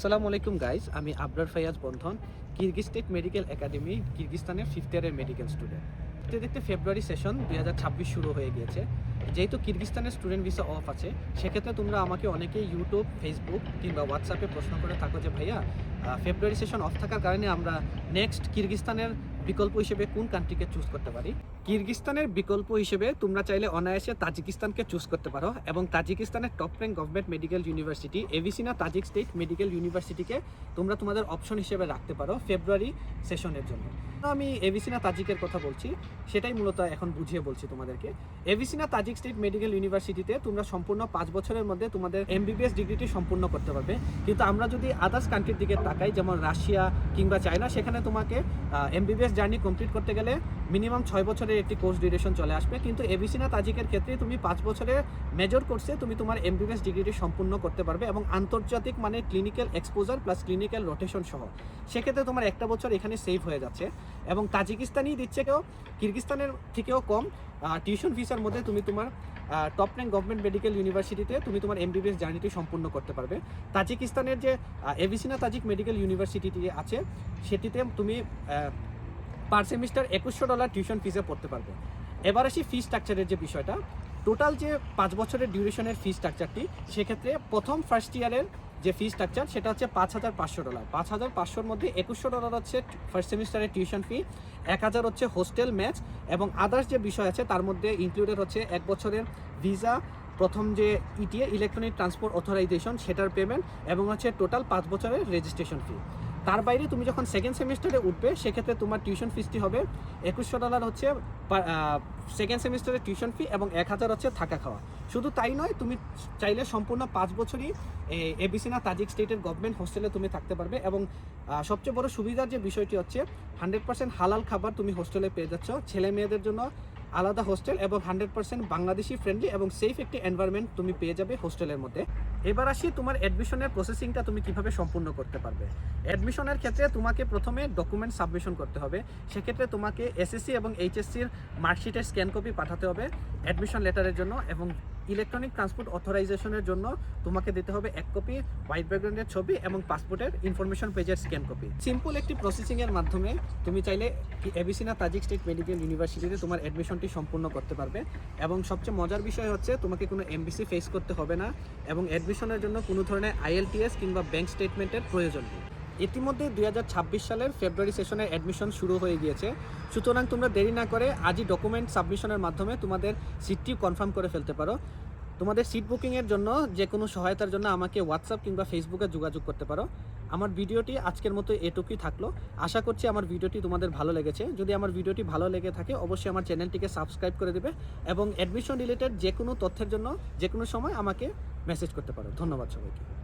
আসসালামু আলাইকুম গাইজ আমি Abrar Faiyaz Bandhan Kyrgyz state medical academy কিরগিস্তানের fifth ইয়ারের মেডিকেল স্টুডেন্ট দেখতে দেখতে ফেব্রুয়ারি সেশন দুই হাজার ছাব্বিশ শুরু হয়ে গিয়েছে। যেহেতু কিরগিস্তানের স্টুডেন্ট ভিসা অফ আছে, সেক্ষেত্রে তোমরা আমাকে অনেকেই ইউটিউব ফেসবুক কিংবা হোয়াটসঅ্যাপে প্রশ্ন করে থাকো যে, ভাইয়া ফেব্রুয়ারি সেশন অফ থাকার কারণে আমরা নেক্সট কিরগিস্তানের বিকল্প হিসেবে কোন কান্ট্রিকে চুজ করতে পারি? কিরগিস্তানের বিকল্প হিসেবে তোমরা চাইলে অনায়াসে তাজিকিস্তানকে চুজ করতে পারো এবং তাজিকিস্তানের top rank government medical university Avicenna Tajik state medical ইউনিভার্সিটিকে তোমরা তোমাদের অপশন হিসেবে রাখতে পারো ফেব্রুয়ারি সেশনের জন্য। আমি এভিসিনা তাজিকের কথা বলছি, সেটাই মূলত এখন বুঝিয়ে বলছি তোমাদেরকে। এভিসিনা তাজিক স্টেট মেডিকেল ইউনিভার্সিটিতে তোমরা সম্পূর্ণ পাঁচ বছরের মধ্যে তোমাদের এমবিবিএস ডিগ্রিটি সম্পূর্ণ করতে পারবে। কিন্তু আমরা যদি আদার্স কান্ট্রির দিকে তাকাই, যেমন রাশিয়া কিংবা চায়না, সেখানে তোমাকে এমবিবিএস জার্নি কমপ্লিট করতে গেলে মিনিমাম ছয় বছরের একটি কোর্স ডিউরেশন চলে আসবে। কিন্তু এবিসিনা তাজিকের ক্ষেত্রে তুমি পাঁচ বছরের মেজর কোর্সে তুমি তোমার এমবিবিএস ডিগ্রিটি সম্পূর্ণ করতে পারবে এবং আন্তর্জাতিক মানে clinical exposure plus clinical rotation সহ। সেক্ষেত্রে তোমার একটা বছর এখানে সেভ হয়ে যাচ্ছে এবং তাজিকিস্তানই দিচ্ছে কেউ, কিরগিস্তানের থেকেও কম। টিউশন ফিসের মধ্যে তুমি তোমার টপ র্যাঙ্ক গভর্নমেন্ট মেডিকেল ইউনিভার্সিটিতে তুমি তোমার এমবিবিএস জার্নিটি সম্পূর্ণ করতে পারবে। তাজিকিস্তানের যে এভিসিনা তাজিক মেডিকেল ইউনিভার্সিটিটি আছে, সেটিতে তুমি পার সেমিস্টার একুশশো ডলার টিউশন ফিসে পড়তে পারবে। এবার আসি ফি স্ট্রাকচারের যে বিষয়টা। টোটাল যে পাঁচ বছরের ডিউরেশনের ফি স্ট্রাকচারটি সেক্ষেত্রে প্রথম ফার্স্ট ইয়ারের যে ফি স্ট্রাকচার সেটা হচ্ছে পাঁচ হাজার পাঁচশো ডলার। পাঁচ হাজার পাঁচশোর মধ্যে একুশশো ডলার হচ্ছে ফার্স্ট সেমিস্টারের টিউশন ফি এক হাজার হচ্ছে হোস্টেল ম্যাচ এবং আদার্স যে বিষয় আছে, তার মধ্যে ইনক্লুডেড হচ্ছে এক বছরের ভিসা প্রথম যে ইটিএ ইলেকট্রনিক ট্রান্সপোর্ট অথরাইজেশন সেটার পেমেন্ট এবং হচ্ছে টোটাল পাঁচ বছরের রেজিস্ট্রেশন ফি তার বাইরে তুমি যখন সেকেন্ড সেমিস্টারে উঠবে, সেক্ষেত্রে তোমার টিউশন ফিসটি হবে একুশশো ডলার হচ্ছে সেকেন্ড সেমিস্টারের টিউশন ফি এবং এক হাজার হচ্ছে থাকা খাওয়া। শুধু তাই নয়, তুমি চাইলে সম্পূর্ণ পাঁচ বছরই এবিসিনা তাজিক স্টেটের গভর্নমেন্ট হোস্টেলে তুমি থাকতে পারবে এবং সবচেয়ে বড় সুবিধার যে বিষয়টি হচ্ছে হান্ড্রেড পার্সেন্ট হালাল খাবার তুমি হোস্টেলে পেয়ে যাচ্ছ। ছেলে মেয়েদের জন্য আলাদা হোস্টেল এবং হান্ড্রেড পার্সেন্ট বাংলাদেশি ফ্রেন্ডলি এবং সেফ একটি এনভায়রনমেন্ট তুমি পেয়ে যাবে হোস্টেলের মধ্যে। এবার আসি তোমার অ্যাডমিশনের প্রসেসিংটা তুমি কীভাবে সম্পূর্ণ করতে পারবে। অ্যাডমিশনের ক্ষেত্রে তোমাকে প্রথমে ডকুমেন্ট সাবমিশন করতে হবে। সেক্ষেত্রে তোমাকে এসএসসি এবং এইচএসসির মার্কশিটের স্ক্যান কপি পাঠাতে হবে অ্যাডমিশন লেটারের জন্য এবং ইলেকট্রনিক ট্রান্সপোর্ট অথরাইজেশনের জন্য তোমাকে দিতে হবে এক কপি হোয়াইট ব্যাকগ্রাউন্ডের ছবি এবং পাসপোর্টের ইনফরমেশন পেজের স্ক্যান কপি সিম্পল একটি প্রসেসিংয়ের মাধ্যমে তুমি চাইলে এবিসিনা তাজিক স্টেট মেডিকেল ইউনিভার্সিটিতে তোমার অ্যাডমিশনটি সম্পূর্ণ করতে পারবে এবং সবচেয়ে মজার বিষয় হচ্ছে তোমাকে কোনো এমবিসি ফেস করতে হবে না এবং অ্যাডমিশনের জন্য কোনো ধরনের আইএলটিএস কিংবা ব্যাংক স্টেটমেন্টের প্রয়োজন নেই। ইতিমধ্যে দুই হাজার ছাব্বিশ সালের ফেব্রুয়ারি সেশনের অ্যাডমিশন শুরু হয়ে গিয়েছে। সুতরাং তোমরা দেরি না করে আজই ডকুমেন্ট সাবমিশনের মাধ্যমে তোমাদের সিটটি কনফার্ম করে ফেলতে পারো। তোমাদের সিট বুকিংয়ের জন্য যে কোনো সহায়তার জন্য আমাকে হোয়াটসঅ্যাপ কিংবা ফেসবুকে যোগাযোগ করতে পারো। আমার ভিডিওটি আজকের মতো এটুকুই থাকল। আশা করছি আমার ভিডিওটি তোমাদের ভালো লেগেছে। যদি আমার ভিডিওটি ভালো লেগে থাকে, অবশ্যই আমার চ্যানেলটিকে সাবস্ক্রাইব করে দেবে এবং অ্যাডমিশন রিলেটেড যে কোনো তথ্যের জন্য যে কোনো সময় আমাকে মেসেজ করতে পারো ধন্যবাদ সবাইকে